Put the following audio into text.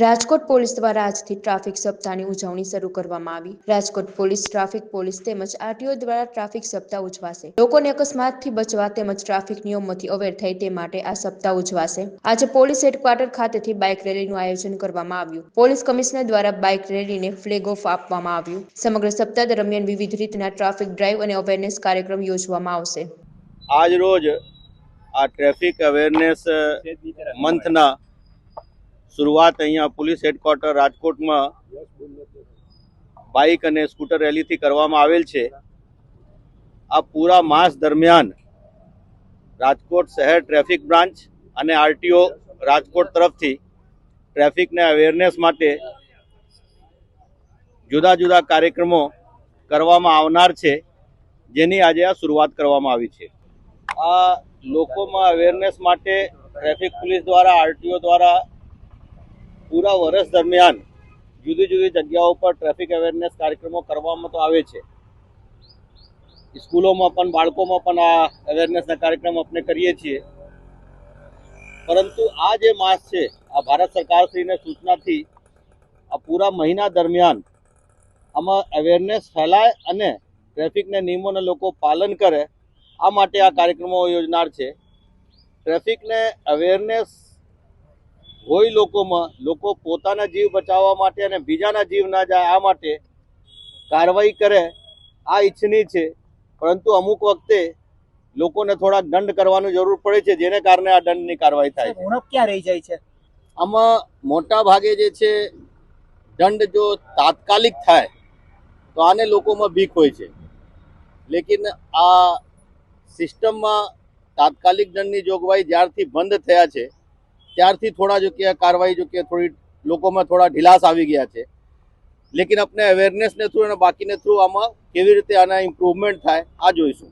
Rajkot police દ્વારા આજથી traffic સપ્તાહની ઉજવણી શરૂ કરવામાં આવી. રાજકોટ પોલીસ, ટ્રાફિક પોલીસ તેમજ આરટીઓ દ્વારા ટ્રાફિક સપ્તાહ ઉજવાશે. લોકોને અકસ્માતથી બચવા તેમજ ટ્રાફિક નિયમોથી અવેર થાય તે માટે આ સપ્તાહ ઉજવાશે. આજે પોલીસ હેડક્વાર્ટર ખાતેથી બાઇક રેલીનું આયોજન કરવામાં આવ્યું. પોલીસ કમિશનર દ્વારા બાઇક રેલીને ફ્લેગ ઓફ આપવામાં આવ્યું. સમગ્ર સપ્તાહ દરમિયાન વિવિધ રીતના ટ્રાફિક ડ્રાઈવ અને અવેરનેસ કાર્યક્રમ યોજવામાં આવશે. આજ રોજ આ ટ્રાફિક અવેરનેસ મંથના શરૂઆત અહીંયા પોલીસ હેડક્વાર્ટર રાજકોટમાં બાઇક અને સ્કૂટર રેલીથી કરવામાં આવેલ છે. આ પૂરા માસ દરમિયાન રાજકોટ શહેર ટ્રાફિક બ્રાન્ચ અને આરટીઓ રાજકોટ તરફથી ટ્રાફિકને અવેરનેસ માટે જુદા જુદા કાર્યક્રમો કરવામાં આવનાર છે, જેની આજે આ શરૂઆત કરવામાં આવી છે. આ લોકોમાં અવેરનેસ માટે ટ્રાફિક પોલીસ દ્વારા, આરટીઓ દ્વારા પૂરા વર્ષ દરમિયાન જુદી જુદી જગ્યાઓ પર ટ્રાફિક અવેરનેસ કાર્યક્રમો કરવામાં તો આવે છે. સ્કૂલોમાં પણ, બાળકોમાં પણ આ અવેરનેસના કાર્યક્રમ આપણે કરીએ છીએ. પરંતુ આ જે માસ છે, આ ભારત સરકારશ્રીને સૂચનાથી આ પૂરા મહિના દરમિયાન આમાં અવેરનેસ ફેલાય અને ટ્રાફિકના નિયમોને લોકો પાલન કરે, આ માટે આ કાર્યક્રમો યોજનાર છે. ટ્રાફિકને અવેરનેસ હોય લોકોમાં લોકો પોતાના જીવ બચાવવા માટે અને બીજાના જીવ ના જાય આ માટે કાર્યવાહી કરે આ ઈચ્છનીય છે. પરંતુ અમુક વખતે લોકોને થોડા દંડ કરવાની જરૂર પડે છે જેને કારણે આ દંડની કાર્યવાહી થાય છે. ક્યાં રહી જાય છે? આમાં મોટા ભાગે જે છે દંડ જો તાત્કાલિક થાય તો આને લોકોમાં બીક હોય છે. લેકિન આ સિસ્ટમમાં તાત્કાલિક દંડની જોગવાઈ જ્યારથી બંધ થયા છે ત્યારથી થોડા જો કે કાર્યવાહી જો કે થોડી લોકોમાં થોડા ઢીલાસ આવી ગયા છે. લેકિન આપણે અવેરનેસને થ્રુ અને બાકીને થ્રુ આમાં કેવી રીતે આના ઇમ્પ્રુવમેન્ટ થાય, આ જોઈશું.